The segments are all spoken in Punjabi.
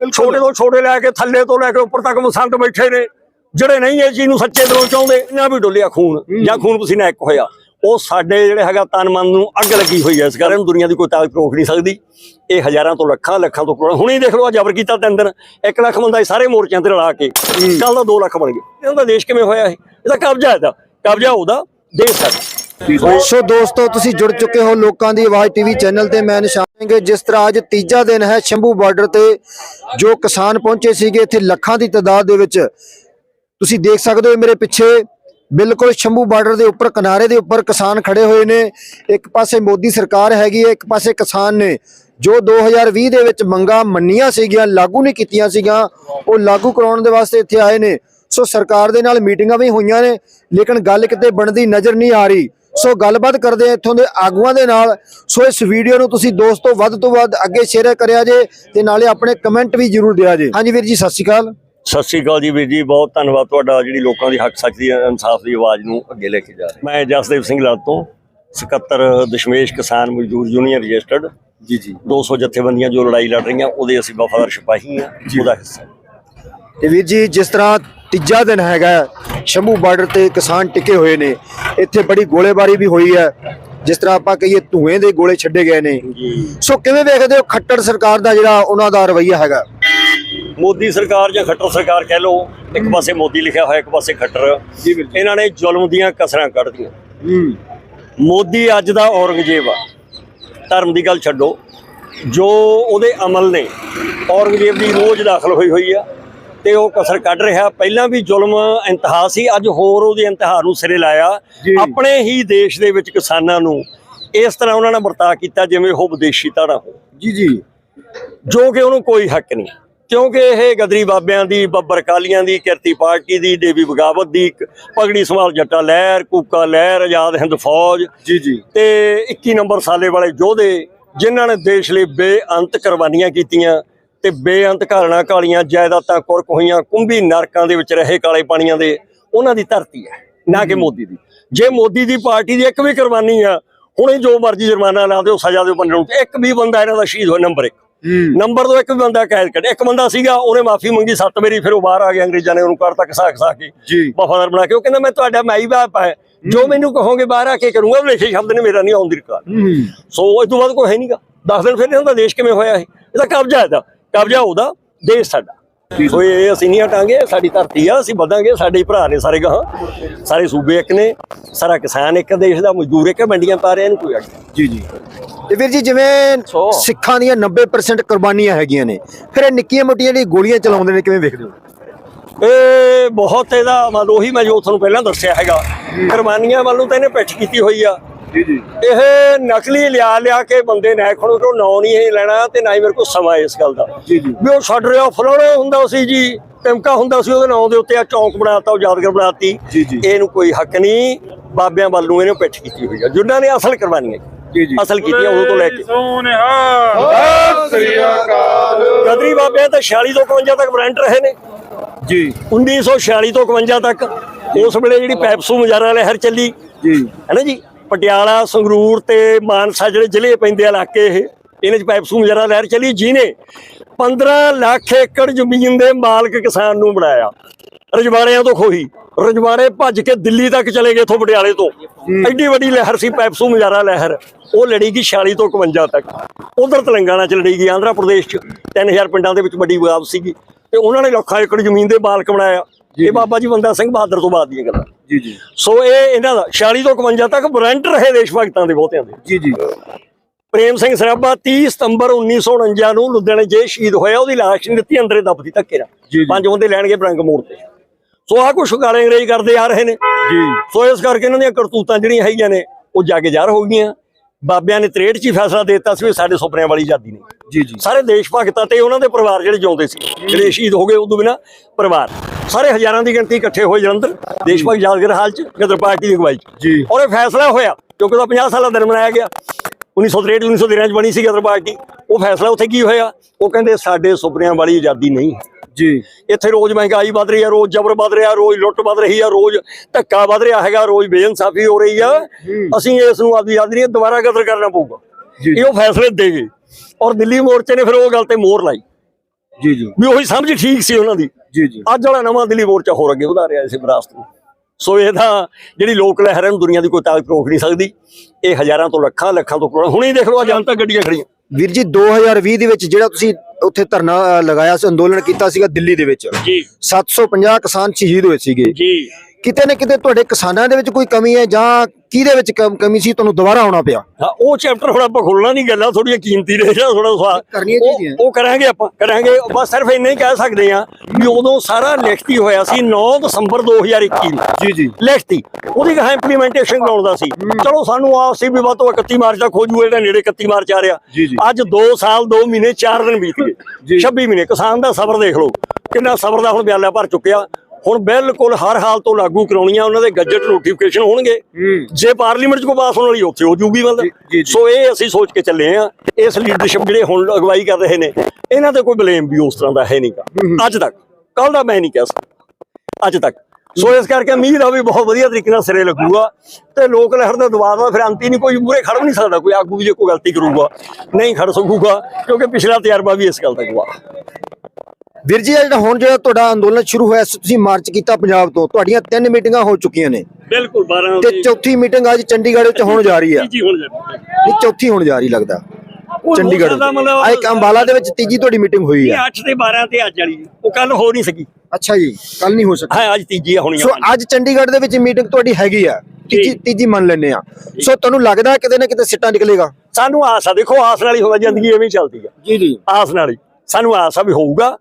ਛੋਟੇ ਤੋਂ ਛੋਟੇ ਲੈ ਕੇ ਥੱਲੇ ਤੋਂ ਲੈ ਕੇ ਉੱਪਰ ਤੱਕ ਮਸੰਦ ਬੈਠੇ ਨੇ। ਜਿਹੜੇ ਨਹੀਂ ਇਹ ਚੀਜ਼ ਨੂੰ ਸੱਚੇ ਦਿਲੋਂ ਚਾਹੁੰਦੇ ਇਹਨਾਂ ਵੀ ਡੁੱਲਿਆ ਖੂਨ ਜਾਂ ਖੂਨ ਪਸੀਨਾ ਇੱਕ ਹੋਇਆ। ਉਹ ਸਾਡੇ ਜਿਹੜੇ ਹੈਗਾ ਤਨ ਮਨ ਨੂੰ ਅੱਗ ਲੱਗੀ ਹੋਈ ਹੈ ਇਸ ਕਾਰਨ ਦੁਨੀਆ ਦੀ ਕੋਈ ਤਾਕਤ ਰੋਕ ਨਹੀਂ ਸਕਦੀ। ਇਹ ਹਜ਼ਾਰਾਂ ਤੋਂ ਲੱਖਾਂ ਲੱਖਾਂ ਤੋਂ ਕਰੋੜਾਂ ਹੁਣੇ ਹੀ ਦੇਖ ਲਓ ਆ ਜ਼ਬਰ ਕੀਤਾ ਤਿੰਨ ਦਿਨ। 1 ਲੱਖ ਬੰਦਾ ਇਹ ਸਾਰੇ ਮੋਰਚਿਆਂ ਤੇ ਰਲਾ ਕੇ ਕੱਲ ਦਾ 2 ਲੱਖ ਬਣ ਗਏ ਇਹਦਾ ਦੇਸ਼ ਕਿਵੇਂ ਹੋਇਆ ਇਹ? ਇਹਦਾ ਕਬਜ਼ਾ ਇਹਦਾ ਕਬਜ਼ਾ ਉਹਦਾ ਦੇਸ਼ ਸਾਡਾ ਸੋ ਦੋਸਤੋ, ਤੁਸੀਂ ਜੁੜ ਚੁੱਕੇ ਹੋ ਲੋਕਾਂ ਦੀ ਆਵਾਜ਼ ਟੀਵੀ ਚੈਨਲ ਤੇ। ਮੈਂ ਨਿਸ਼ਾਨ ਸਿੰਘ, ਜਿਸ ਤਰ੍ਹਾਂ ਅੱਜ ਤੀਜਾ ਦਿਨ ਹੈ ਸ਼ੰਭੂ ਬਾਰਡਰ ਤੇ, ਜੋ ਕਿਸਾਨ ਪਹੁੰਚੇ ਸੀਗੇ ਇੱਥੇ ਲੱਖਾਂ ਦੀ ਤਾਦਾਦ ਦੇ ਵਿੱਚ। ਤੁਸੀਂ ਦੇਖ ਸਕਦੇ ਹੋ ਮੇਰੇ ਪਿੱਛੇ ਬਿਲਕੁਲ ਸ਼ੰਭੂ ਬਾਰਡਰ ਦੇ ਉੱਪਰ, ਕਿਨਾਰੇ ਦੇ ਉੱਪਰ ਕਿਸਾਨ ਖੜੇ ਹੋਏ ਨੇ। ਇੱਕ ਪਾਸੇ ਮੋਦੀ ਸਰਕਾਰ ਹੈਗੀ ਹੈ, ਇੱਕ ਪਾਸੇ ਕਿਸਾਨ ਨੇ। ਜੋ 2020 ਦੇ ਵਿੱਚ ਮੰਗਾਂ ਮੰਨੀਆਂ ਸੀਗੀਆਂ, ਲਾਗੂ ਨਹੀਂ ਕੀਤੀਆਂ ਸੀਗੀਆਂ, ਉਹ ਲਾਗੂ ਕਰਾਉਣ ਦੇ ਵਾਸਤੇ ਇੱਥੇ ਆਏ ਨੇ। ਸੋ ਸਰਕਾਰ ਦੇ ਨਾਲ ਮੀਟਿੰਗਾਂ ਵੀ ਹੋਈਆਂ ਨੇ, ਲੇਕਿਨ ਗੱਲ ਕਿਤੇ ਬਣਦੀ ਨਜ਼ਰ ਨਹੀਂ ਆ ਰਹੀ। ਸੋ ਗੱਲਬਾਤ ਕਰਦੇ ਆ ਇੱਥੋਂ ਦੇ ਆਗੂਆਂ ਦੇ ਨਾਲ। ਸੋ ਇਸ ਵੀਡੀਓ ਨੂੰ ਤੁਸੀਂ ਦੋਸਤੋ ਵੱਧ ਤੋਂ ਵੱਧ ਅੱਗੇ ਸ਼ੇਅਰ ਕਰਿਆ ਜੇ ਤੇ ਨਾਲੇ ਆਪਣੇ ਕਮੈਂਟ ਵੀ ਜਰੂਰ ਦਿਆ ਜੇ। ਹਾਂਜੀ ਵੀਰ ਜੀ ਸਤਿ ਸ਼੍ਰੀ ਅਕਾਲ। ਸਤਿ ਸ਼੍ਰੀ ਅਕਾਲ ਜੀ ਵੀਰ ਜੀ ਬਹੁਤ ਧੰਨਵਾਦ ਤੁਹਾਡਾ ਜਿਹੜੀ ਲੋਕਾਂ ਦੀ ਹੱਕ ਸੱਚ ਦੀ ਇਨਸਾਫ ਦੀ ਆਵਾਜ਼ ਨੂੰ ਅੱਗੇ ਲੈ ਕੇ ਜਾ ਰਹੇ। ਮੈਂ ਜਸਦੇਵ ਸਿੰਘ ਲਾਲ ਤੋਂ ਸਕੱਤਰ ਦਸ਼ਮੇਸ਼ ਕਿਸਾਨ ਮਜ਼ਦੂਰ ਯੂਨੀਅਨ ਰਜਿਸਟਰਡ। ਜੀ ਜੀ। 200 ਜਥੇਬੰਦੀਆਂ ਜੋ ਲੜਾਈ ਲੜ ਰਹੀਆਂ ਉਹਦੇ ਅਸੀਂ ਵਫਾਦਾਰ ਸਿਪਾਹੀ ਹਾਂ ਉਹਦਾ ਹਿੱਸਾ। ਤੇ ਵੀਰ ਜੀ ਜਿਸ ਤਰ੍ਹਾਂ ਤੀਜਾ ਦਿਨ ਹੈਗਾ ਸ਼ੰਭੂ ਬਾਰਡਰ ਤੇ ਕਿਸਾਨ ਟਿਕੇ ਹੋਏ ਨੇ। ਇੱਥੇ ਬੜੀ ਗੋਲੇਬਾਰੀ ਵੀ ਹੋਈ ਹੈ। ਜਿਸ ਤਰ੍ਹਾਂ ਆਪਾਂ ਕਹੀਏ ਧੂਏ ਦੇ ਗੋਲੇ ਛੱਡੇ ਗਏ ਨੇ। ਸੋ ਕਿਵੇਂ ਵੇਖਦੇ ਹੋ ਖੱਟੜ ਸਰਕਾਰ ਦਾ ਜਿਹੜਾ ਉਹਨਾਂ ਦਾ ਰਵੱਈਆ ਹੈਗਾ? ਮੋਦੀ ਸਰਕਾਰ ਜਾਂ ਖੱਟਰ ਸਰਕਾਰ ਕਹਿ ਲਓ ਇੱਕ ਪਾਸੇ ਮੋਦੀ ਲਿਖਿਆ ਹੋਇਆ ਇੱਕ ਪਾਸੇ ਖੱਟਰ ਇਹਨਾਂ ਨੇ ਜ਼ੁਲਮ ਦੀਆਂ ਕਸਰਾਂ ਕੱਢਦੀਆਂ ਮੋਦੀ ਅੱਜ ਦਾ ਔਰੰਗਜ਼ੇਬ ਆ। ਧਰਮ ਦੀ ਗੱਲ ਛੱਡੋ। ਜੋ ਉਹਦੇ ਅਮਲ ਨੇ ਔਰੰਗਜ਼ੇਬ ਦੀ ਰੋਜ਼ ਦਾਖਲ ਹੋਈ ਹੋਈ ਆ। ਤੇ ਉਹ ਕਸਰ ਕੱਢ ਰਿਹਾ। ਪਹਿਲਾਂ ਵੀ ਜ਼ੁਲਮ ਇੰਤਹਾ ਸੀ ਅੱਜ ਹੋਰ ਉਹਦੀ ਇੰਤਹਾ ਨੂੰ ਸਿਰੇ ਲਾਇਆ। ਆਪਣੇ ਹੀ ਦੇਸ਼ ਦੇ ਵਿੱਚ ਕਿਸਾਨਾਂ ਨੂੰ ਇਸ ਤਰ੍ਹਾਂ ਉਹਨਾਂ ਨੇ ਵਰਤਾ ਕੀਤਾ ਜਿਵੇਂ ਉਹ ਵਿਦੇਸ਼ੀ ਧੜਾ ਹੋ ਜੀ ਜੀ। ਜੋ ਕਿ ਉਹਨੂੰ ਕੋਈ ਹੱਕ ਨਹੀਂ। ਕਿਉਂਕਿ ਇਹ ਗਦਰੀ ਬਾਬਿਆਂ ਦੀ ਬੱਬਰ ਕਾਲੀਆਂ ਦੀ ਕਿਰਤੀ ਪਾਰਟੀ ਦੀ ਦੇਵੀ ਬਗਾਵਤ ਦੀ ਪਗੜੀ ਸੰਭਾਲ ਜੱਟਾ ਲਹਿਰ ਕੂਕਾ ਲਹਿਰ ਆਜ਼ਾਦ ਹਿੰਦ ਫੌਜ। ਜੀ ਜੀ। ਤੇ 21 ਨੰਬਰ ਸਾਲੇ ਵਾਲੇ ਯੋਧੇ ਜਿਨ੍ਹਾਂ ਨੇ ਦੇਸ਼ ਲਈ ਬੇਅੰਤ ਕੁਰਬਾਨੀਆਂ ਕੀਤੀਆਂ ਤੇ ਬੇਅੰਤ ਘਾਲਣਾ ਕਾਲੀਆਂ ਜਾਇਦਾਦਾਂ ਕੁਰਕ ਹੋਈਆਂ ਕੁੰਭੀ ਨਰਕਾਂ ਦੇ ਵਿੱਚ ਰਹੇ ਕਾਲੇ ਪਾਣੀਆਂ ਦੇ ਉਹਨਾਂ ਦੀ ਧਰਤੀ ਹੈ ਨਾ ਕਿ ਮੋਦੀ ਦੀ। ਜੇ ਮੋਦੀ ਦੀ ਪਾਰਟੀ ਦੀ ਇੱਕ ਵੀ ਕੁਰਬਾਨੀ ਆ ਹੁਣੇ ਜੋ ਮਰਜ਼ੀ ਜੁਰਮਾਨਾ ਲਾ ਦਿਓ ਸਜ਼ਾ ਦਿਓ ਬੰਦੇ ਨੂੰ ਇੱਕ ਵੀ ਬੰਦਾ ਇਹਨਾਂ ਦਾ ਸ਼ਹੀਦ ਹੋਇਆ ਨੰਬਰ 1 ਹੂੰ। ਨੰਬਰ ਤੋਂ ਇੱਕ ਵੀ ਬੰਦਾ ਕੈਦ ਕੱਢ ਇੱਕ ਬੰਦਾ ਸੀਗਾ ਉਹਨੇ ਮਾਫੀ ਮੰਗੀ ਸੱਤ ਵਾਰੀ ਫਿਰ ਉਹ ਬਾਹਰ ਆ ਗਿਆ ਅੰਗਰੇਜ਼ਾਂ ਨੇ ਉਹਨੂੰ ਕਰਤਾ ਕਸਾ ਕਸਾ ਕੇ ਵਫਾਦਾਰ ਬਣਾ ਕੇ ਉਹ ਕਹਿੰਦਾ ਮੈਂ ਤੁਹਾਡਾ ਮਾਈ ਬਾਪ ਹੈ। ਜੋ ਮੈਨੂੰ ਕਹੋਗੇ ਬਾਹਰ ਆ ਕੇ ਕਰੂੰਗਾ ਲਿਖੇ ਸ਼ਬਦ ਨੇ ਮੇਰਾ ਨਹੀਂ ਆਉਂਦੀ ਰਿਕਾਰਡ। ਹੂੰ। ਸੋ ਇਸ ਤੋਂ ਬਾਅਦ ਕੋਈ ਹੈ ਨਹੀਂਗਾ ਦਸ ਦਿਨ ਫਿਰ ਇਹਦਾ ਦੇਸ਼ ਕਿਵੇਂ ਹੋਇਆ ਇਹ? ਇਹਦਾ ਕਬਜ਼ਾ ਇਹਦਾ। ਕਬਜ਼ਾ ਉਹਦਾ ਦੇਸ਼ ਸਾਡਾ। ਇਹ ਅਸੀਂ ਨਹੀਂ ਹਟਾਂਗੇ ਸਾਡੀ ਧਰਤੀ ਆ ਅਸੀਂ ਵਧਾਂਗੇ ਸਾਡੇ ਭਰਾ ਨੇ ਸਾਰੇ ਗਾਹਾਂ। ਸਾਰੇ ਸੂਬੇ ਇੱਕ ਨੇ ਸਾਰਾ ਕਿਸਾਨ ਇੱਕ ਦੇਸ਼ ਦਾ ਮਜ਼ਦੂਰ ਇੱਕ ਮੰਡੀਆਂ ਪਾ ਰਹੇ ਇਹਨੂੰ ਕੋਈ ਅੱਗੇ ਜੀ ਜੀ। ਤੇ ਵੀਰ ਜੀ ਜਿਵੇਂ। ਸਿੱਖਾਂ ਦੀਆਂ 90% ਕੁਰਬਾਨੀਆਂ ਹੈਗੀਆਂ ਨੇ ਫਿਰ ਇਹ ਨਿੱਕੀਆਂ ਮੋਟੀਆਂ ਜਿਹੜੀ ਗੋਲੀਆਂ ਚਲਾਉਂਦੇ ਨੇ ਕਿਵੇਂ ਵੇਖਦੇ ਹੋ? ਇਹ ਬਹੁਤ ਇਹਦਾ ਮਤਲਬ ਉਹੀ ਮੈਂ ਜੋ ਤੁਹਾਨੂੰ ਪਹਿਲਾਂ ਦੱਸਿਆ ਹੈਗਾ। ਕੁਰਬਾਨੀਆਂ ਵੱਲੋਂ ਤਾਂ ਇਹਨੇ ਪਿੱਠ ਕੀਤੀ ਹੋਈ ਆ। ਜੀ ਜੀ। ਇਹ ਨਕਲੀ ਲਿਆ ਲਿਆ ਕੇ ਬੰਦੇ ਨੇ ਖਣੋ ਤੋਂ ਨਾਂ ਨਹੀਂ ਇਹ ਲੈਣਾ ਤੇ ਨਾ ਹੀ ਮੇਰੇ ਕੋਲ ਸਮਾਂ ਹੈ ਇਸ ਗੱਲ ਦਾ। ਜੀ ਜੀ। ਵੀ ਉਹ ਛੱਡ ਰਿਹਾ ਫਲਾਣਾ ਹੁੰਦਾ ਸੀ ਜੀ ਟਿਮਕਾ ਹੁੰਦਾ ਸੀ ਉਹਦੇ ਨਾਂ ਦੇ ਉੱਤੇ ਆ ਚੌਂਕ ਬਣਾਤਾ ਉਹ ਯਾਦਗਾਰ ਬਣਾਤੀ। ਜੀ, ਜੀ। ਇਹਨੂੰ ਕੋਈ ਹੱਕ ਨਹੀਂ ਬਾਬਿਆਂ ਵੱਲ ਨੂੰ ਇਹਨੂੰ ਪਿੱਠ ਕੀਤੀ ਹੋਈ ਆ। ਜਿਨ੍ਹਾਂ ਨੇ ਅਸਲ ਕੁਰਬਾਨੀਆਂ ਜੀ ਜੀ। ਅਸਲ ਕੀਤੀਆਂ ਉਦੋਂ ਤੋਂ ਲੈ ਕੇ। ਗਦਰੀ ਬਾਬਿਆਂ ਤਾਂ 46 ਤੋਂ 51 ਤੱਕ ਬ੍ਰਾਂਡ ਰਹੇ ਨੇ। ਜੀ। 1946 ਤੋਂ 51 ਤੱਕ। ਉਸ ਵੇਲੇ ਜਿਹੜੀ ਪੈਪਸੂ ਮੁਜ਼ਾਰਾ ਲਹਿਰ ਚੱਲੀ। ਜੀ। ਹੈਨਾ ਜੀ? ਪਟਿਆਲਾ ਸੰਗਰੂਰ ਤੇ ਮਾਨਸਾ ਜਿਹੜੇ ਜ਼ਿਲ੍ਹੇ ਪੈਂਦੇ ਆ ਇਲਾਕੇ ਇਹ ਇਹਨਾਂ 'ਚ ਪੈਪਸੂ ਮੁਜ਼ਾਰਾ ਲਹਿਰ ਚੱਲੀ ਜਿਹਨੇ 15 ਲੱਖ ਏਕੜ ਜ਼ਮੀਨ ਦੇ ਮਾਲਕ ਕਿਸਾਨ ਨੂੰ ਬਣਾਇਆ। ਰਜਵਾੜਿਆਂ ਤੋਂ ਖੋਹੀ ਰਜਵਾੜੇ ਭੱਜ ਕੇ ਦਿੱਲੀ ਤੱਕ ਚਲੇ ਗਏ ਇਥੋਂ ਪਟਿਆਲੇ ਤੋਂ। ਐਡੀ ਵੱਡੀ ਲਹਿਰ ਸੀ ਪੈਪਸੂ ਮੁਜ਼ਾਰਾ ਲਹਿਰ ਉਹ ਲੜੀ ਗਈ 46 ਤੋਂ 51 ਤੱਕ। ਉਧਰ ਤੇਲੰਗਾਨਾ ਚ ਲੜੀ ਗਈ ਆਂਧਰਾ ਪ੍ਰਦੇਸ਼ ਚ 3000 ਪਿੰਡਾਂ ਦੇ ਵਿੱਚ ਵੱਡੀ ਬਗਾਵਤ ਸੀਗੀ। ਤੇ ਉਹਨਾਂ ਨੇ ਲੱਖਾਂ ਏਕੜ ਜ਼ਮੀਨ ਦੇ ਮਾਲਕ ਬਣਾਇਆ। ਇਹ ਬਾਬਾ ਜੀ ਬੰਦਾ ਸਿੰਘ ਬਹਾਦਰ ਤੋਂ ਬਾਅਦ ਦੀਆਂ ਗੱਲਾਂ। ਜੀ ਜੀ। ਸੋ ਇਹ ਇਹਨਾਂ ਦਾ 46 ਤੋਂ 51 ਤੱਕ ਬ੍ਰਾਂਡ ਰਹੇ ਦੇਸ਼ ਭਗਤਾਂ ਦੇ ਬਹੁਤਿਆਂ ਦੇ। ਜੀ ਜੀ। ਪ੍ਰੇਮ ਸਿੰਘ ਸਰਾਭਾ 30 ਸਤੰਬਰ 1949 ਨੂੰ ਲੁਧਿਆਣੇ 'ਚ ਸ਼ਹੀਦ ਹੋਇਆ ਉਹਦੀ ਲਾਸ਼ ਨਹੀਂ ਦਿੱਤੀ ਅੰਦਰੇ ਦੱਬਦੀ ਧੱਕੇ ਜੀ, ਨਾਲ ਜੀ। ਪੰਜ ਬੰਦੇ ਲੈਣਗੇ ਬਰੰਗ ਮੋੜ ਤੇ। ਸੋ ਆ ਕੁਛ ਗਾਲੇ ਅੰਗਰੇਜ਼ ਕਰਦੇ ਆ ਰਹੇ ਨੇ। ਜੀ। ਸੋ ਇਸ ਕਰਕੇ ਇਹਨਾਂ ਦੀਆਂ ਕਰਤੂਤਾਂ ਜਿਹੜੀਆਂ ਹੈਗੀਆਂ ਨੇ ਉਹ ਜਾ ਕੇ ਜ਼ਾਹਰ ਹੋ ਗਈਆਂ। ਬਾਬਿਆਂ ਨੇ 63 ਚ ਹੀ ਫੈਸਲਾ ਦੇ ਦਿੱਤਾ ਸੀ ਵੀ ਸਾਡੇ ਸੁਪਨਿਆਂ ਵਾਲੀ ਆਜ਼ਾਦੀ ਨਹੀਂ। ਜੀ ਜੀ। ਸਾਰੇ ਦੇਸ਼ ਭਗਤਾਂ ਤੇ ਉਹਨਾਂ ਦੇ ਪਰਿਵਾਰ ਜਿਹੜੇ ਜਿਉਂਦੇ ਸੀ। ਜਿਹੜੇ ਸ਼ਹੀਦ ਹੋ ਗਏ ਉਦੋਂ ਬਿਨਾ ਪਰਿਵਾਰ। ਸਾਰੇ ਹਜ਼ਾਰਾਂ ਦੀ ਗਿਣਤੀ ਇਕੱਠੇ ਹੋਏ ਜਲੰਧਰ ਦੇਸ਼ ਭਗਤ ਯਾਦਗਾਰ ਹਾਲ ਚ ਗਦਰ ਪਾਰਟੀ ਦੀ ਅਗਵਾਈ ਚ। ਜੀ। ਔਰ ਇਹ ਫੈਸਲਾ ਹੋਇਆ ਕਿਉਂਕਿ ਉਹਦਾ 50 ਸਾਲਾ ਦਿਨ ਮਨਾਇਆ ਗਿਆ। 1963 1913 ਚ ਬਣੀ ਸੀ ਗਦਰ ਪਾਰਟੀ ਉਹ ਫੈਸਲਾ ਉੱਥੇ ਕੀ ਹੋਇਆ? ਉਹ ਕਹਿੰਦੇ ਸਾਡੇ ਸੁਪਨਿਆਂ ਵਾਲੀ ਆਜ਼ਾਦੀ ਨਹੀਂ। ਹੈ ਜੀ। ਇੱਥੇ ਰੋਜ਼ ਮਹਿੰਗਾਈ ਵੱਧ ਰਹੀ ਆ ਰੋਜ਼ ਜ਼ਬਰ ਵੱਧ ਰਿਹਾ ਰੋਜ਼ ਲੁੱਟ ਵੱਧ ਰਹੀ ਆ ਰੋਜ਼ ਧੱਕਾ ਵੱਧ ਰਿਹਾ ਹੈਗਾ ਰੋਜ਼ ਬੇਇਨਸਾਫੀ ਹੋ ਰਹੀ ਆ। ਅਸੀਂ ਇਸ ਨੂੰ ਆਪਦੀ ਆਜ਼ਾਦੀ ਨਹੀਂ ਦੁਬਾਰਾ ਕਦਰ ਕਰਨਾ ਪਊਗਾ। ਇਹ ਉਹ ਫੈਸਲੇ ਦੇ ਗਏ। ਔਰ ਦਿੱਲੀ ਮੋਰਚੇ ਨੇ ਫਿਰ ਉਹ ਗੱਲ ਤੇ ਮੋਹਰ ਲਾਈ। ਜੀ ਜੀ। ਵੀ ਉਹੀ ਸਮਝ ਠੀਕ ਸੀ ਉਹਨਾਂ ਦੀ। ਜੀ ਜੀ। ਅੱਜ ਵਾਲਾ ਨਵਾਂ ਦਿੱਲੀ ਮੋਰਚਾ ਹੋਰ ਅੱਗੇ ਵਧਾ ਰਿਹਾ ਇਸੇ ਵਿਰਾਸਤ ਨੂੰ। ਸੋ ਇਹਦਾ ਜਿਹੜੀ ਲੋਕ ਲਹਿਰ ਹੈ ਨੂੰ ਦੁਨੀਆ ਦੀ ਕੋਈ ਤਾਕਤ ਰੋਕ ਨਹੀਂ ਸਕਦੀ ਇਹ ਹਜ਼ਾਰਾਂ ਤੋਂ ਲੱਖਾਂ ਲੱਖਾਂ ਤੋਂ ਕਰੋੜਾਂ ਹੁਣੇ ਹੀ ਦੇਖ ਲਓ ਅੱਜ ਤੱਕ ਗੱਡੀਆਂ ਖੜੀਆਂ। ਵੀਰ ਜੀ 2020 ਦੇ ਵਿੱਚ ਜਿਹੜਾ ਤੁਸੀਂ ਉੱਥੇ ਧਰਨਾ ਲਗਾਇਆ ਸੀ ਅੰਦੋਲਨ ਕੀਤਾ ਸੀਗਾ ਦਿੱਲੀ ਦੇ ਵਿੱਚ। ਜੀ। 750 ਕਿਸਾਨ ਸ਼ਹੀਦ ਹੋਏ ਸੀਗੇ। ਜੀ। ਕਿਤੇ ਨਾ ਕਿਤੇ ਤੁਹਾਡੇ ਕਿਸਾਨਾਂ ਦੇ ਵਿੱਚ ਕੋਈ ਕਮੀ ਹੈ ਜਾਂ ਕਿਹਦੇ ਵਿੱਚ ਕਮ- ਕਮੀ ਸੀ? ਤੁਹਾਨੂੰ ਦੁਬਾਰਾ ਆਉਣਾ ਪਿਆ। ਹਾਂ ਉਹ ਚੈਪਟਰ ਹੁਣ ਆਪਾਂ ਖੋਲਣਾ ਨਹੀਂ ਗੱਲਾਂ ਥੋੜੀਆਂ ਕੀਮਤੀ ਰਹੇ ਜਾਂ ਥੋੜਾ ਕਰਨੀਆਂ ਉਹ- ਚਾਹੀਦੀਆਂ। ਉਹ ਕਰਾਂਗੇ ਆਪਾਂ ਕਰਾਂਗੇ। ਬਸ ਸਿਰਫ ਇੰਨਾ ਹੀ ਕਹਿ ਸਕਦੇ ਆ ਵੀ ਉਦੋਂ ਸਾਰਾ ਲਿਖਤੀ ਹੋਇਆ ਸੀ 9 ਦਸੰਬਰ 2021 ਨੂੰ। ਜੀ ਜੀ। ਲਿਖਤੀ। ਉਹਦੀ ਕਹਾ ਇੰਪਲੀਮੈਂਟੇਸ਼ਨ ਕਰਾਉਣ ਦਾ ਸੀ। ਚਲੋ ਸਾਨੂੰ ਆਸ ਸੀ ਵੀ ਵੱਧ ਤੋਂ ਵੱਧ 31 ਮਾਰਚ ਦਾ ਖੋਜੂ ਜਿਹੜਾ ਨੇੜੇ 31 ਮਾਰਚ ਆ ਰਿਹਾ। ਜੀ, ਜੀ। ਅੱਜ 2 ਸਾਲ 2 ਮਹੀਨੇ 4 ਦਿਨ ਬੀਤ ਜੀ। ਗਏ 26 ਮਹੀਨੇ ਕਿਸਾਨ ਦਾ ਸਬਰ ਦੇਖ ਲਓ। ਕਿੰਨਾ ਸਬਰ ਦਾ ਹੁਣ ਬਿਆਲਾ ਭਰ ਚੁੱਕਿਆ। ਹੁਣ ਬਿਲਕੁਲ ਹਰ ਹਾਲ ਤੋਂ ਲਾਗੂ ਕਰਾਉਣੀਆਂ ਉਹਨਾਂ ਦੇ ਗੱਜਟ ਨੋਟੀਫਿਕੇਸ਼ਨ ਹੋਣਗੇ। ਜੇ ਪਾਰਲੀਮੈਂਟ 'ਚ ਕੋ ਪਾਸ ਹੋਣ ਵਾਲੀ ਉੱਥੇ ਹੋ ਜੂਗੀ ਮਤਲਬ। ਸੋ ਇਹ ਅਸੀਂ ਸੋਚ ਕੇ ਚੱਲੇ ਆ। ਇਸ ਲੀਡਰਸ਼ਿਪ ਜਿਹੜੇ ਹੁਣ ਅਗਵਾਈ ਕਰ ਰਹੇ ਨੇ ਇਹਨਾਂ ਤੇ ਕੋਈ ਬਲੇਮ ਵੀ ਉਸ ਤਰ੍ਹਾਂ ਦਾ ਹੈ ਨਹੀਂਗਾ ਅੱਜ ਤੱਕ। ਕੱਲ ਦਾ ਮੈਂ ਨਹੀਂ ਕਹਿ ਸਕਦਾ। ਅੱਜ ਤੱਕ। ਸੋ ਇਸ ਕਰਕੇ ਉਮੀਦ ਆ ਵੀ ਬਹੁਤ ਵਧੀਆ ਤਰੀਕੇ ਨਾਲ ਸਿਰੇ ਲੱਗੂਗਾ ਤੇ ਲੋਕ ਲਹਿਰ ਦਾ ਦਬਾਅ ਦਾ ਫਿਰ ਅੰਤ ਹੀ ਨਹੀਂ ਕੋਈ ਮੂਰੇ ਖੜ ਵੀ ਨਹੀਂ ਸਕਦਾ। ਕੋਈ ਆਗੂ ਵੀ ਜੇ ਕੋਈ ਗਲਤੀ ਕਰੂਗਾ ਨਹੀਂ ਖੜ ਸਕੂਗਾ ਕਿਉਂਕਿ ਪਿਛਲਾ ਤਜਰਬਾ ਵੀ ਇਸ ਗੱਲ ਦਾ ਗਵਾਹ। ਵੀਰ ਜੀ ਜਿਹੜਾ ਹੁਣ ਜਿਹੜਾ ਤੁਹਾਡਾ ਅੰਦੋਲਨ ਸ਼ੁਰੂ ਹੋਇਆ ਸੀ, ਤੁਸੀਂ ਮਾਰਚ ਕੀਤਾ ਪੰਜਾਬ ਤੋਂ। ਤੁਹਾਡੀਆਂ ਤਿੰਨ ਮੀਟਿੰਗਾਂ ਹੋ ਚੁੱਕੀਆਂ ਨੇ। ਬਿਲਕੁਲ 12 ਤੇ ਚੌਥੀ ਮੀਟਿੰਗ ਅੱਜ ਚੰਡੀਗੜ੍ਹ ਵਿੱਚ ਹੋਣ ਜਾ ਰਹੀ ਹੈ ਜੀ ਹੁਣ ਚੌਥੀ ਹੋਣ ਜਾ ਰਹੀ ਲੱਗਦਾ। ਚੰਡੀਗੜ੍ਹ ਆ ਇੱਕ ਅੰਬਾਲਾ ਦੇ ਵਿੱਚ ਤੀਜੀ ਤੁਹਾਡੀ ਮੀਟਿੰਗ ਹੋਈ ਹੈ 8 ਤੇ 12 ਤੇ ਅੱਜ ਵਾਲੀ। ਉਹ ਕੱਲ ਹੋ ਨਹੀਂ ਸਕੀ। ਅੱਛਾ ਜੀ ਕੱਲ ਨਹੀਂ ਹੋ ਸਕਦਾ ਹਾਂ ਅੱਜ ਤੀਜੀ ਆ ਹੋਣੀ ਸੋ ਅੱਜ ਚੰਡੀਗੜ੍ਹ ਦੇ ਵਿੱਚ ਮੀਟਿੰਗ ਤੁਹਾਡੀ ਹੈਗੀ ਆ। ਤੀਜੀ। ਤੀਜੀ ਮੰਨ ਲੈਨੇ ਆ। ਸੋ ਤੁਹਾਨੂੰ ਲੱਗਦਾ ਹੈ ਕਿਤੇ ਨਾ ਕਿਤੇ ਸਿੱਟਾ ਨਿਕਲੇਗਾ? ਸਾਨੂੰ ਆਸ ਆ ਦੇਖੋ ਆਸ ਨਾਲ ਹੀ ਹੋਗਾ ਜ਼ਿੰਦਗੀ ਐਵੇਂ ਹੀ ਚੱਲਦੀ ਆ। ਜੀ ਜੀ। ਆਸ ਨਾਲ ਹੀ। ਸਾਨੂੰ ਆਸ ਆ ਵੀ ਹੋਊਗਾ।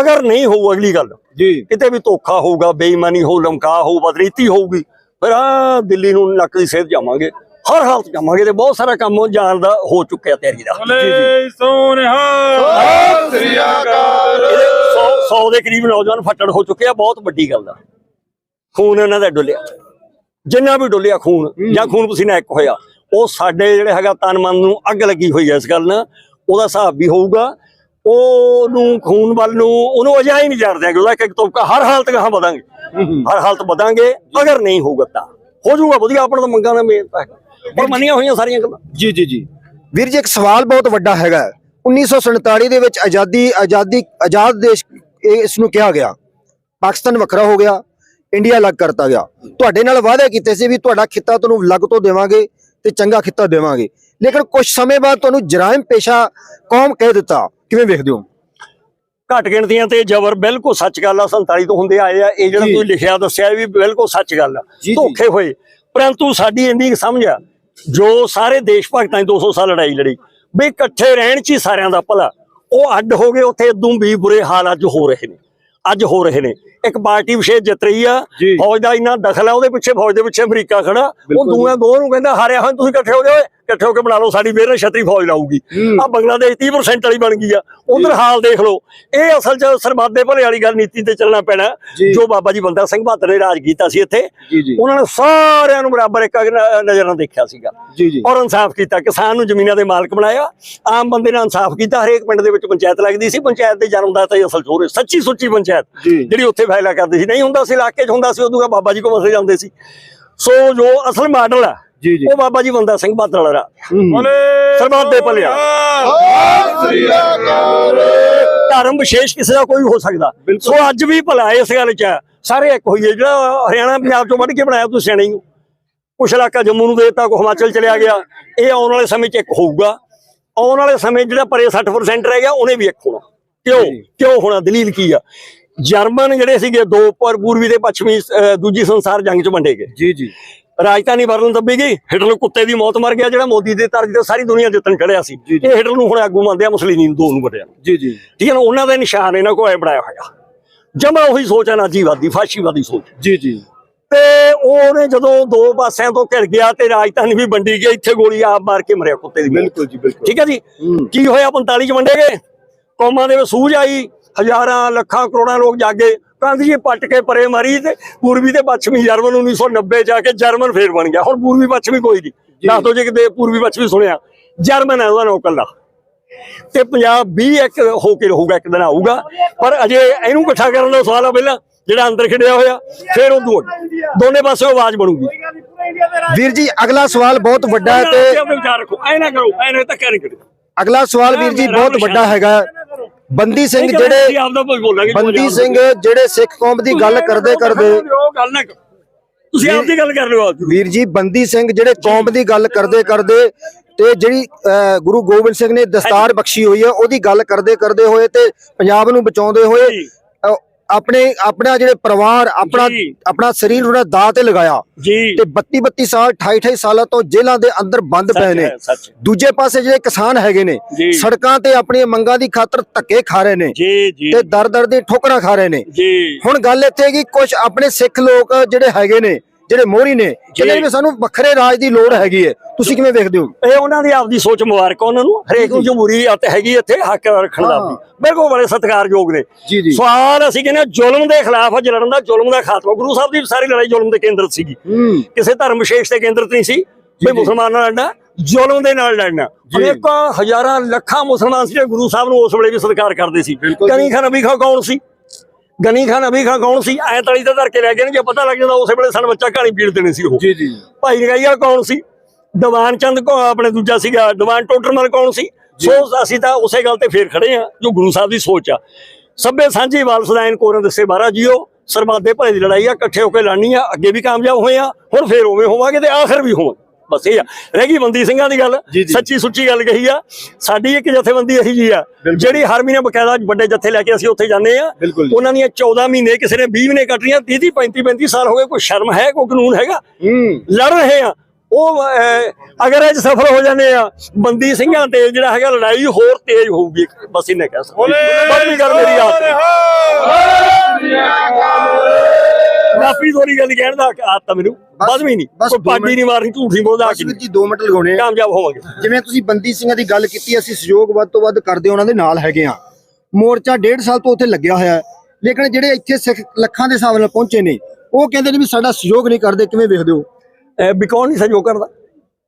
ਅਗਰ ਨਹੀਂ ਹੋਊ ਅਗਲੀ ਗੱਲ ਜੀ। ਕਿਤੇ ਵੀ ਧੋਖਾ ਹੋਊਗਾ ਬੇਈਮਾਨੀ ਹੋ ਲਮਕਾ ਹੋਊ ਬਦਰੀਤੀ ਹੋਊਗੀ ਫਿਰ ਆ ਦਿੱਲੀ ਨੂੰ ਨੱਕ ਦੀ ਸੇਧ ਜਾਵਾਂਗੇ। ਹਰ ਹਾਲਤ ਜਾਵਾਂਗੇ ਤੇ ਬਹੁਤ ਸਾਰਾ ਕੰਮ ਜਾਣ ਦਾ ਹੋ ਚੁੱਕਿਆ ਤਿਆਰੀ ਦਾ। ਬੋਲੇ ਸੋਨਿਹਾ ਸਤਿ ਸ੍ਰੀ ਅਕਾਲ। ਇਹਦੇ 100 100 ਦੇ ਕਰੀਬ ਨੌਜਵਾਨ ਫੱਟੜ ਹੋ ਚੁੱਕੇ ਆ ਬਹੁਤ ਵੱਡੀ ਗੱਲ ਦਾ ਖੂਨ ਇਹਨਾਂ ਦਾ ਡੁੱਲਿਆ। ਜਿੰਨਾ ਵੀ ਡੁੱਲਿਆ ਖੂਨ ਜਾਂ ਖੂਨ ਪਸੀਨਾ ਇੱਕ ਹੋਇਆ ਉਹ ਸਾਡੇ ਜਿਹੜੇ ਹੈਗਾ ਤਨ ਮਨ ਨੂੰ ਅੱਗ ਲੱਗੀ ਹੋਈ ਐ ਇਸ ਗੱਲ ਨਾਲ ਉਹਦਾ ਹਿਸਾਬ ਵੀ ਹੋਊਗਾ ਉਹਨੂੰ ਖੂਨ ਵੱਲ ਨੂੰ ਉਹਨੂੰ ਅਜਾ ਹੀ ਨਹੀਂ ਜਾਣਦੇ ਕਿ ਉਹਦਾ ਇੱਕ ਇੱਕ ਹਰ ਹਾਲਤ ਕਹਾਂ ਵਧਾਂਗੇ। ਹਰ ਹਾਲਤ ਵਧਾਂਗੇ, ਅਗਰ ਨਹੀਂ ਹੋਊਗਾ ਤਾਂ। ਹੋ ਜਾਊਗਾ, ਵਧੀਆ, ਆਪਣਾ ਤਾਂ ਮੰਗਾਂ ਦਾ ਮੇਲ ਤਾਂ ਪਰ ਮੰਨੀਆਂ ਹੋਈਆਂ ਸਾਰੀਆਂ ਗੱਲਾਂ। ਜੀ ਜੀ ਜੀ। ਵੀਰ ਜੀ, ਇੱਕ ਸਵਾਲ ਬਹੁਤ ਵੱਡਾ ਹੈਗਾ ਹੈ। 1947 ਦੇ ਵਿੱਚ ਆਜ਼ਾਦੀ ਆਜ਼ਾਦੀ, ਆਜ਼ਾਦ ਦੇਸ਼ ਇਸ ਨੂੰ ਕਿਹਾ ਗਿਆ। ਪਾਕਿਸਤਾਨ ਵੱਖਰਾ ਹੋ ਗਿਆ, ਇੰਡੀਆ ਅਲੱਗ ਕਰਤਾ ਗਿਆ। ਤੁਹਾਡੇ ਨਾਲ ਵਾਅਦੇ ਕੀਤੇ ਸੀ ਵੀ ਤੁਹਾਡਾ ਖਿੱਤਾ ਤੁਹਾਨੂੰ ਅਲੱਗ ਤੋਂ ਦੇਵਾਂਗੇ ਤੇ ਚੰਗਾ ਖਿੱਤਾ ਦੇਵਾਂਗੇ। ਲੇਕਿਨ ਕੁਝ ਸਮੇਂ ਬਾਅਦ ਤੁਹਾਨੂੰ ਜਰਾਇਮ ਪੇਸ਼ਾ ਕੌਮ ਕਹਿ ਦਿੱਤਾ। ਕਿਵੇਂ ਵੇਖਦੇ ਹੋ? ਘੱਟ ਗਿਣਤੀਆਂ ਤੇ ਜ਼ਬਰ ਬਿਲਕੁਲ ਸੱਚ ਗੱਲ ਆ 47 ਤੋਂ ਹੁੰਦੇ ਆਏ ਆ। ਇਹ ਜਿਹੜਾ। ਤੁਸੀਂ ਲਿਖਿਆ ਦੱਸਿਆ ਵੀ ਬਿਲਕੁਲ ਸੱਚ ਗੱਲ ਆ। ਧੋਖੇ ਹੋਏ। ਪਰੰਤੂ ਸਾਡੀ ਇੰਨੀ ਸਮਝ ਆ ਜੋ ਸਾਰੇ ਦੇਸ਼ ਭਗਤਾਂ ਦੀ 200 ਸਾਲ ਲੜਾਈ ਲੜੀ ਵੀ ਇਕੱਠੇ ਰਹਿਣ ਚ ਹੀ ਸਾਰਿਆਂ ਦਾ ਭਲਾ। ਉਹ ਅੱਡ ਹੋ ਗਏ ਉੱਥੇ ਇਦੋਂ ਵੀ ਬੁਰੇ ਹਾਲ ਅੱਜ ਹੋ ਰਹੇ ਨੇ। ਅੱਜ ਹੋ ਰਹੇ ਨੇ। ਇੱਕ ਪਾਰਟੀ ਵਿਸ਼ੇਸ਼ ਜਿੱਤ ਰਹੀ ਆ। ਫੌਜ ਦਾ ਇੰਨਾ ਦਖਲ ਆ ਉਹਦੇ ਪਿੱਛੇ ਫੌਜ ਦੇ ਪਿੱਛੇ ਅਮਰੀਕਾ ਖੜਾ। ਉਹ। ਦੂਆਂ ਦੋ ਨੂੰ ਕਹਿੰਦਾ ਹਾਰਿਆ ਹੋਇਆ ਤੁਸੀਂ ਇਕੱਠੇ ਹੋ ਜਾਓ ਇਕੱਠੇ ਹੋ ਕੇ ਬਣਾ ਲਓ ਸਾਡੀ ਫੇਰ ਛਤਰੀ ਫੌਜ ਲਾਊਗੀ। ਆ ਬੰਗਲਾਦੇਸ਼ 30% ਵਾਲੀ ਬਣ ਗਈ ਆ। ਉਧਰ ਹਾਲ ਦੇਖ ਲਓ ਇਹ ਅਸਲ ਚ ਸਰਬਾਦੇ ਭਲੇ ਵਾਲੀ ਗੱਲ ਨੀਤੀ ਤੇ ਚੱਲਣਾ ਪੈਣਾ। ਜੀ। ਬਾਬਾ ਜੀ ਬੰਦਾ ਸਿੰਘ ਬਹਾਦਰ ਨੇ ਰਾਜ ਕੀਤਾ ਸੀ ਇੱਥੇ ਉਹਨਾਂ ਨੇ ਸਾਰਿਆਂ ਨੂੰ ਬਰਾਬਰ ਇੱਕ ਨ- ਨਜ਼ਰ ਨਾਲ ਦੇਖਿਆ ਸੀਗਾ। ਔਰ ਇਨਸਾਫ ਕੀਤਾ ਕਿਸਾਨ ਨੂੰ ਜ਼ਮੀਨਾਂ ਦੇ ਮਾਲਕ ਬਣਾਇਆ। ਆਮ ਬੰਦੇ ਨਾਲ ਇਨਸਾਫ ਕੀਤਾ ਹਰੇਕ ਪਿੰਡ ਦੇ ਵਿੱਚ ਪੰਚਾਇਤ ਲੱਗਦੀ ਸੀ। ਪੰਚਾਇਤ ਦੇ ਜਨਮਦਾਤਾ ਹੀ ਅਸਲ ਚੋਰ ਸੱਚੀ ਸੁੱਚੀ ਪੰਚਾਇਤ। ਜਿਹੜੀ ਉੱਥੇ ਫੈਸਲਾ ਕਰਦੀ ਸੀ ਨਹੀਂ ਹੁੰਦਾ ਸੀ ਇਲਾਕੇ 'ਚ ਹੁੰਦਾ ਸੀ ਉਦੋਂ ਬਾਬਾ ਜੀ ਕੋਲ ਵਸੇ ਜਾਂਦੇ ਸੀ। ਸੋ ਜੋ ਅਸਲ ਮਾਡਲ ਆ ਜੀ ਜੀ। ਉਹ ਬਾਬਾ ਜੀ ਬੰਦਾ ਸਿੰਘ ਬਹਾਦਰ ਵਾਲਾ ਸਰਬੱਤ ਦੇ ਭਲਿਆ। ਸਤਿ ਸ੍ਰੀ ਅਕਾਲ ਧਰਮ ਵਿਸ਼ੇਸ਼ ਕਿਸੇ ਦਾ ਕੋਈ ਹੋ ਸਕਦਾ। ਸੋ ਅੱਜ ਵੀ ਭਲਾ ਇਸ ਗੱਲ 'ਚ। ਸਾਰੇ ਇੱਕ ਹੋਈਏ ਜਿਹੜਾ ਹਰਿਆਣਾ ਪੰਜਾਬ 'ਚੋਂ ਵੱਢ ਕੇ ਬਣਾਇਆ ਤੁਸੀਂ ਸਿਆਣੇ ਹੀ। ਕੁਛ ਇਲਾਕਾ ਜੰਮੂ ਨੂੰ ਦੇਤਾ ਕੋ ਹਿਮਾਚਲ ਚਲਿਆ ਗਿਆ। ਇਹ ਆਉਣ ਵਾਲੇ ਸਮੇਂ 'ਚ ਇੱਕ ਹੋਊਗਾ। ਆਉਣ ਵਾਲੇ ਸਮੇਂ ਜਿਹੜਾ ਪਰੇ 60% ਰਹਿ ਗਿਆ ਉਹਨੇ ਵੀ ਇੱਕ ਹੋਣਾ। ਕਿਉਂ? ਕਿਉਂ ਹੋਣਾ? ਦਲੀਲ ਕੀ ਆ? ਜਰਮਨ ਜਿਹੜੇ ਸੀਗੇ ਦੋ ਪਰ ਪੂਰਬੀ ਤੇ ਪੱਛਮੀ ਦੂਜੀ ਸੰਸਾਰ ਜੰਗ 'ਚ ਵੰਡੇ ਗਏ। ਜੀ ਜੀ। ਰਾਜਧਾਨੀ ਬਰਲਿਨ ਦੱਬੀ ਗਈ। ਹਿਟਲਰ ਕੁੱਤੇ ਦੀ ਮੌਤ ਮਰ ਗਿਆ ਜਿਹੜਾ ਮੋਦੀ ਦੇ ਤਰਜ ਤੇ ਸਾਰੀ ਦੁਨੀਆ ਜਿੱਤਣ ਚੜਿਆ ਸੀ। ਇਹ ਹਿਟਲਰ ਨੂੰ ਹੁਣ ਆਗੂ ਮੰਨਦੇ ਆ ਮੁਸਲੀਨੀ ਨੂੰ ਦੋ ਨੂੰ ਵੱਡਿਆ। ਜੀ ਜੀ। ਠੀਕ ਹੈ ਨਾ ਉਹਨਾਂ ਦੇ ਨਿਸ਼ਾਨ ਇਹਨਾਂ ਕੋਲ ਐ ਬਣਾਇਆ ਹੋਇਆ। ਜਮਾ ਉਹੀ ਸੋਚ ਹੈ ਨਾਜੀਵਾਦੀ ਫਾਸ਼ੀਵਾਦੀ ਸੋਚ। ਜੀ ਜੀ। ਤੇ ਉਹਨੇ ਜਦੋਂ ਦੋ ਪਾਸਿਆਂ ਤੋਂ ਘਿਰ ਗਿਆ ਤੇ ਰਾਜਧਾਨੀ ਵੀ ਵੰਡੀ ਗਈ ਇੱਥੇ ਗੋਲੀ ਆਪ ਮਾਰ ਕੇ ਮਰਿਆ ਕੁੱਤੇ ਦੀ। ਬਿਲਕੁਲ ਜੀ ਬਿਲਕੁਲ। ਠੀਕ ਹੈ ਜੀ। ਕੀ ਹੋਇਆ 45 ਚ ਵੰਡੇ ਗਏ। ਕੌਮਾਂ ਦੇ ਵਿੱਚ ਸੂਝ ਆਈ ਹਜ਼ਾਰਾਂ ਲੱਖਾਂ ਕਰੋੜਾਂ ਲੋਕ ਜਾਗੇ। ਜੀ ਪੱਟ ਕੇ ਪਰੇ ਮਾਰੀ ਤੇ ਪੂਰਬੀ ਤੇ ਪੱਛਮੀ ਜਰਮਨ 1990 ਜਾ ਕੇ ਜਰਮਨ ਫੇਰ ਬਣ ਗਿਆ। ਹੁਣ ਪੂਰਬੀ ਪੱਛਮੀ ਕੋਈ ਨਹੀਂ। ਦੱਸ ਦੋ ਜੇ ਕਿਤੇ ਪੂਰਬੀ ਪੱਛਮੀ ਸੁਣਿਆ। ਜਰਮਨ ਹੈ ਉਹਦਾ ਨੌਕਰ ਦਾ ਤੇ ਪੰਜਾਬ ਵੀ ਇੱਕ ਹੋ ਕੇ ਰਹੂਗਾ ਇੱਕ ਦਿਨ ਆਊਗਾ। ਪਰ ਅਜੇ ਇਹਨੂੰ ਇਕੱਠਾ ਕਰਨ ਦਾ ਸਵਾਲ ਆ ਪਹਿਲਾਂ ਜਿਹੜਾ ਅੰਦਰ ਖਿੜਿਆ ਹੋਇਆ ਫਿਰ ਉਹ ਦੋਨੇ ਪਾਸੇ ਆਵਾਜ਼ ਬਣੂਗੀ। ਵੀਰ ਜੀ ਅਗਲਾ ਸਵਾਲ ਬਹੁਤ ਵੱਡਾ ਹੈ ਤੇ ਤੇ ਆਪਣੇ ਵਿਚਾਰ ਰੱਖੋ। ਐ ਨਾ ਕਰੋ ਐ ਨਾ ਧੱਕਾ ਨਹੀਂ ਕਰੋ ਅਗਲਾ ਸਵਾਲ ਵੀਰ ਜੀ ਬਹੁਤ ਵੱਡਾ ਹੈਗਾ। ਬੰਦੀ ਸਿੰਘ ਜਿਹੜੇ ਆਪਦਾ ਕੁਝ ਬੋਲਾਂਗੇ ਜੋ ਬੰਦੀ ਸਿੰਘ ਜਿਹੜੇ ਸਿੱਖ ਕੌਮ ਦੀ ਗੱਲ ਕਰਦੇ ਕਰਦੇ ਗੱਲ ਨਾ। ਤੁਸੀਂ ਆਪਦੀ ਗੱਲ ਕਰ ਲਿਓ ਵੀਰ ਜੀ ਬੰਦੀ ਸਿੰਘ ਜਿਹੜੇ ਕੌਮ ਦੀ ਗੱਲ ਕਰਦੇ ਕਰਦੇ ਤੇ ਜਿਹੜੀ ਗੁਰੂ ਗੋਬਿੰਦ ਸਿੰਘ ਨੇ ਦਸਤਾਰ ਬਖਸ਼ੀ ਹੋਈ ਹੈ ਉਹਦੀ ਗੱਲ ਕਰਦੇ ਕਰਦੇ ਹੋਏ ਤੇ ਪੰਜਾਬ ਨੂੰ ਬਚਾਉਂਦੇ ਹੋਏ ਆਪਣੇ ਆਪਣਾ ਜਿਹੜੇ ਪਰਿਵਾਰ ਆਪਣਾ। ਆਪਣਾ ਸਰੀਰ ਉਹਨਾਂ ਦਾਅ ਤੇ ਲਗਾਇਆ ਤੇ 32 32 ਸਾਲ 28 28 ਸਾਲਾਂ ਤੋਂ ਜੇਲ੍ਹਾਂ ਦੇ ਅੰਦਰ ਬੰਦ ਪਏ ਨੇ। ਦੂਜੇ ਪਾਸੇ ਜਿਹੜੇ ਕਿਸਾਨ ਹੈਗੇ ਨੇ। ਸੜਕਾਂ ਤੇ ਆਪਣੀਆਂ ਮੰਗਾਂ ਦੀ ਖਾਤਰ ਧੱਕੇ ਖਾ ਰਹੇ ਨੇ ਤੇ ਦਰ ਦਰ ਦੀ ਠੋਕਰਾਂ ਖਾ ਰਹੇ ਨੇ। ਹੁਣ ਗੱਲ ਇੱਥੇ ਕਿ ਕੁਝ ਆਪਣੇ ਸਿੱਖ ਲੋਕ ਜਿਹੜੇ ਹੈਗੇ ਨੇ ਜਿਹੜੇ ਮੋਹਰੀ ਨੇ ਕਹਿੰਦੇ ਨੇ ਵੀ ਸਾਨੂੰ ਵੱਖਰੇ ਰਾਜ ਦੀ ਲੋੜ ਹੈਗੀ ਹੈ। ਤੁਸੀਂ ਕਿਵੇਂ ਵੇਖਦੇ ਹੋ? ਇਹ ਉਹਨਾਂ ਦੀ ਆਪਦੀ ਸੋਚ ਮੁਬਾਰਕ ਉਹਨਾਂ ਨੂੰ। ਹਰੇਕ ਨੂੰ। ਜਮਹੂਰੀ ਅਤੇ ਹੈਗੀ ਇੱਥੇ ਹੱਕ ਰੱਖਣ ਦਾ ਵੀ ਬਿਲਕੁਲ ਬੜੇ ਸਤਿਕਾਰਯੋਗ ਨੇ। ਜੀ ਜੀ। ਸਵਾਲ ਅਸੀਂ ਕਹਿੰਦੇ ਜ਼ੁਲਮ ਦੇ ਖਿਲਾਫ ਅੱਜ ਲੜਨ ਦਾ ਜ਼ੁਲਮ ਦਾ ਖਾਤਮਾ। ਗੁਰੂ ਸਾਹਿਬ ਦੀ ਸਾਰੀ ਲੜਾਈ ਜ਼ੁਲਮ ਦੇ ਕੇਂਦਰ ਸੀਗੀ। ਕਿਸੇ ਧਰਮ ਵਿਸ਼ੇਸ਼ ਤੇ ਕੇਂਦਰਿਤ ਨਹੀਂ ਸੀ। ਵੀ ਮੁਸਲਮਾਨਾਂ ਨਾਲ ਲੜਨਾ ਜ਼ੁਲਮ ਦੇ ਨਾਲ ਲੜਨਾ। ਅਨੇਕਾਂ ਹਜ਼ਾਰਾਂ ਲੱਖਾਂ ਮੁਸਲਮਾਨ ਸੀ ਜਿਹੜੇ ਗੁਰੂ ਸਾਹਿਬ ਨੂੰ ਉਸ ਵੇਲੇ ਵੀ ਸਤਿਕਾਰ ਕਰਦੇ ਸੀ। ਗਨੀ ਖਾਨ ਅਬੀ ਖਾਨ ਕੌਣ ਸੀ? ਗਨੀ ਖਾਨ ਅਬੀ ਖਾਨ ਕੌਣ ਸੀ? ਐ ਤਲੀ ਤੇ ਧਰ ਕੇ ਲੈ ਗਏ ਨੇ ਜੇ ਪਤਾ ਲੱਗ ਜਾਂਦਾ ਉਸੇ ਵੇਲੇ ਸਾਨੂੰ ਬੱਚਾ ਕਹਾਣੀ ਪੀੜ ਦੇਣੀ ਸੀ ਉਹ। ਜੀ ਜੀ। ਭਾਈ ਰਗਈਆ ਕੌਣ ਸੀ? ਦੀਵਾਨ ਚੰਦ ਕੋ ਆਪਣੇ ਦੂਜਾ ਸੀਗਾ ਦੀਵਾਨ ਟੋਟਰਮਲ ਕੌਣ ਸੀ? ਸੋ ਅਸੀਂ ਤਾਂ ਉਸੇ ਗੱਲ ਤੇ ਫੇਰ ਖੜੇ ਆ ਜੋ ਗੁਰੂ ਸਾਹਿਬ ਦੀ ਸੋਚ ਆ। ਸਭੇ ਸਾਂਝੀ ਵਾਲਸਦਾਇਨ ਕੋਰਨ ਦੱਸੇ ਬਾਰਾ ਜੀਓ ਸਰਮਾਦੇ ਭਲੇ ਦੀ ਲੜਾਈ ਆ ਇਕੱਠੇ ਹੋ ਕੇ ਲੜਨੀ ਆ ਅੱਗੇ ਵੀ ਕਾਮਯਾਬ ਹੋਏ ਆ ਹੁਣ ਫੇਰ ਉਵੇਂ ਹੋਵਾਂਗੇ ਤੇ ਆਖਰ ਵੀ ਹੋਵਾਂ ਇਹ ਆ। ਰਹਿ ਗਈ ਬੰਦੀ ਸਿੰਘਾਂ ਦੀ ਗੱਲ। ਸੱਚੀ ਸੁੱਚੀ ਗੱਲ ਕਹੀ ਆ। ਸਾਡੀ ਇੱਕ ਜਥੇਬੰਦੀ ਇਹੀ ਜੀ ਆ। ਜਿਹੜੀ ਹਰ ਮਹੀਨੇ ਬਕਾਇਦਾ ਵੱਡੇ ਜਥੇ ਲੈ ਕੇ ਅਸੀਂ ਉੱਥੇ ਜਾਂਦੇ ਆ। ਉਹਨਾਂ ਦੀਆਂ 14 ਮਹੀਨੇ ਕਿਸੇ ਨੇ 20 ਮਹੀਨੇ ਕੱਟਣੀਆਂ। 30 30 35 35 ਸਾਲ ਹੋ ਗਏ ਕੋਈ ਸ਼ਰਮ ਹੈ ਕੋਈ ਕਾਨੂੰਨ ਹੈਗਾ? ਲੜ ਰਹੇ ਆ। ਉਹ ਅਗਰ ਇਹ ਸਫਲ ਹੋ ਜਾਂਦੇ ਆ ਬੰਦੀ ਸਿੰਘਾਂ ਤੇ ਜਿਹੜਾ ਹੈਗਾ ਲੜਾਈ ਹੋਰ ਤੇਜ਼ ਹੋਊਗੀ। ਬਸ ਇਹਨੇ ਕਹਿ ਸਕਦਾ। ਬਾਕੀ ਗੱਲ ਮੇਰੀ ਆਤ ਕਾਫੀ ਦੋਰੀ ਗੱਲ ਕਹਿਣ ਦਾ ਆਤ ਤਾਂ ਮੈਨੂੰ। ਬਸ ਵੀ ਨਹੀਂ। ਬਸ ਕੋਈ ਮਿੰਟ। ਨਹੀਂ ਮਾਰਨੀ ਝੂਠ ਨਹੀਂ ਬੋਲਦਾ ਵੀਰ ਜੀ 2 ਮਿੰਟ ਲਗਾਉਣੇ ਆ। ਕਾਮਯਾਬ ਹੋਵਾਂਗੇ। ਜਿਵੇਂ ਤੁਸੀਂ ਬੰਦੀ ਸਿੰਘਾਂ ਦੀ ਗੱਲ ਕੀਤੀ ਅਸੀਂ ਸਹਿਯੋਗ ਵੱਧ ਤੋਂ ਵੱਧ ਕਰਦੇ ਉਹਨਾਂ ਦੇ ਨਾਲ ਹੈਗੇ ਆ ਮੋਰਚਾ ਡੇਢ ਸਾਲ ਤੋਂ ਉੱਥੇ ਲੱਗਿਆ ਹੋਇਆ ਹੈ। ਲੇਕਿਨ ਜਿਹੜੇ ਇੱਥੇ ਸਿੱਖ ਲੱਖਾਂ ਦੇ ਹਿਸਾਬ ਨਾਲ ਪਹੁੰਚੇ ਨੇ ਉਹ ਕਹਿੰਦੇ ਨੇ ਵੀ ਸਾਡਾ ਸਹਿਯੋਗ ਨਹੀਂ ਕਰਦੇ ਕਿਵੇਂ ਵੇਖਦੇ ਹੋ? ਵੀ ਕੌਣ ਨਹੀਂ ਸਹਿਯੋਗ ਕਰਦਾ?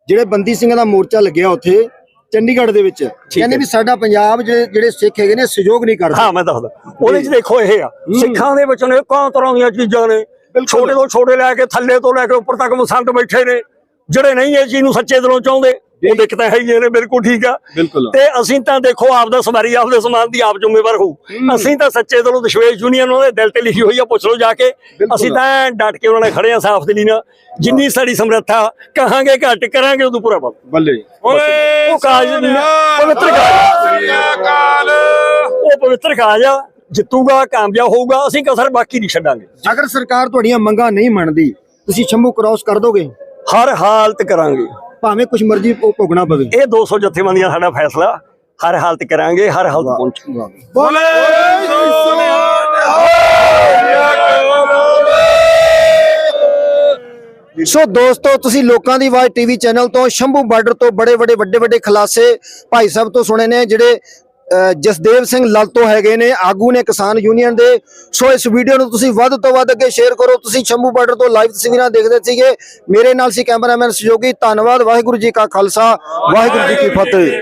ਜਿਹੜੇ ਬੰਦੀ ਸਿੰਘਾਂ ਦਾ ਮੋਰਚਾ ਲੱਗਿਆ ਉੱਥੇ ਚੰਡੀਗੜ੍ਹ ਦੇ ਵਿੱਚ ਕਹਿੰਦੇ ਵੀ ਸਾਡਾ ਪੰਜਾਬ ਜਿਹੜੇ ਜਿਹੜੇ ਸਿੱਖ ਹੈਗੇ ਨੇ ਸਹਿਯੋਗ ਨਹੀਂ ਕਰਦੇ। ਹਾਂ ਮੈਂ ਦੱਸਦਾ। ਉਹਦੇ ਚ ਦੇਖੋ ਇਹ ਆ। ਸਿੱਖਾਂ ਦੇ ਵਿੱਚ ਨੇ ਕੌਣ ਤਰ੍ਹਾਂ ਦੀਆਂ ਚੀਜ਼ਾਂ ਨੇ? ਛੋਟੇ ਤੋਂ ਛੋਟੇ ਲੈ ਕੇ ਥੱਲੇ ਤੋਂ ਲੈ ਕੇ ਉੱਪਰ ਤੱਕ ਮਸੰਦ ਬੈਠੇ ਨੇ ਜਿਹੜੇ ਨਹੀਂ ਇਹ ਚੀਜ਼ ਨੂੰ ਸੱਚੇ ਦਿਲੋਂ ਚਾਹੁੰਦੇ ਉਹ ਦਿੱਕਤਾਂ ਹੈਗੀਆਂ ਨੇ ਬਿਲਕੁਲ ਠੀਕ ਆ। ਤੇ ਅਸੀਂ ਤਾਂ ਦੇਖੋ ਆਪ ਦਾ ਸਵਾਰੀ ਆਪਦੇ ਸਮਾਨ ਦੀ ਆਪ ਜ਼ਿੰਮੇਵਾਰ ਹੋਊ ਅਸੀਂ ਤਾਂ ਸੱਚੇ ਦਿਲੋਂ ਦਸ਼ਵੇਸ਼ ਯੂਨੀਅਨ ਉਹਦੇ ਦਿਲ ਤੇ ਲਿਖੀ ਹੋਈ ਆ ਪੁੱਛ ਲਓ ਜਾ ਕੇ। ਅਸੀਂ ਤਾਂ ਡਟ ਕੇ ਉਹਨਾਂ ਨੇ ਖੜੇ ਆ ਸਾਫ਼ ਦਿਲੀ ਨਾਲ। ਜਿੰਨੀ ਸਾਡੀ ਸਮਰੱਥਾ ਕਹਾਂਗੇ ਘੱਟ ਕਰਾਂਗੇ ਉਦੋਂ ਪੂਰਾ ਬਲ। ਉਹ ਕਾਜ ਪਵਿੱਤਰ ਕਾਜ। ਉਹ ਪਵਿੱਤਰ ਕਾਜ ਆ। ਜਿੱਤੂਗਾ ਕਾਮਯਾਬ ਹੋਊਗਾ ਅਸੀਂ ਕਸਰ ਬਾਕੀ ਨਹੀਂ ਛੱਡਾਂਗੇ। ਅਗਰ ਸਰਕਾਰ ਤੁਹਾਡੀਆਂ ਮੰਗਾਂ ਨਹੀਂ ਮੰਨਦੀ ਤੁਸੀਂ ਸ਼ੰਭੂ ਕ੍ਰਾਸ ਕਰ ਦੋਗੇ? ਹਰ ਹਾਲਤ ਕਰਾਂਗੇ। ਭਾਵੇਂ ਕੁਝ ਮਰਜ਼ੀ ਭੋਗਣਾ ਪਵੇ। ਇਹ 200 ਜਥੇਬੰਦੀਆਂ ਸਾਡਾ ਫੈਸਲਾ। ਹਰ ਹਾਲਤ ਕਰਾਂਗੇ ਹਰ ਹਾਲਤ ਪਹੁੰਚਾਂਗੇ ਬੋਲੇ ਸੋਨਿਆ ਸੋ ਦੋਸਤੋ ਤੁਸੀਂ ਲੋਕਾਂ ਦੀ ਆਵਾਜ਼ ਟੀਵੀ ਚੈਨਲ ਤੋਂ ਸ਼ੰਭੂ ਬਾਰਡਰ ਤੋਂ ਬੜੇ ਬੜੇ ਵੱਡੇ ਵੱਡੇ ਖਲਾਸੇ ਭਾਈ ਸਾਹਿਬ ਤੋਂ ਸੁਣੇ ਨੇ ਜਿਹੜੇ ਜਸਦੇਵ ਸਿੰਘ ਲੱਲ ਹੈਗੇ ਨੇ, ਆਗੂ ਨੇ ਕਿਸਾਨ ਯੂਨੀਅਨ ਦੇ। ਸੋ ਇਸ ਵੀਡੀਓ ਨੂੰ ਤੁਸੀਂ ਵੱਧ ਤੋਂ ਵੱਧ ਅੱਗੇ ਸ਼ੇਅਰ ਕਰੋ। ਤੁਸੀਂ ਸ਼ੰਭੂ ਬਾਰਡਰ ਤੋਂ ਲਾਈਵ ਤਸਵੀਰਾਂ ਦੇਖਦੇ ਸੀਗੇ। ਮੇਰੇ ਨਾਲ ਸੀ ਕੈਮਰਾਮੈਨ ਸਹਿਯੋਗੀ ਧੰਨਵਾਦ। ਵਾਹਿਗੁਰੂ ਜੀ ਕਾ ਖਾਲਸਾ। ਵਾਹਿਗੁਰੂ ਜੀ ਕੀ ਫਤਿਹ।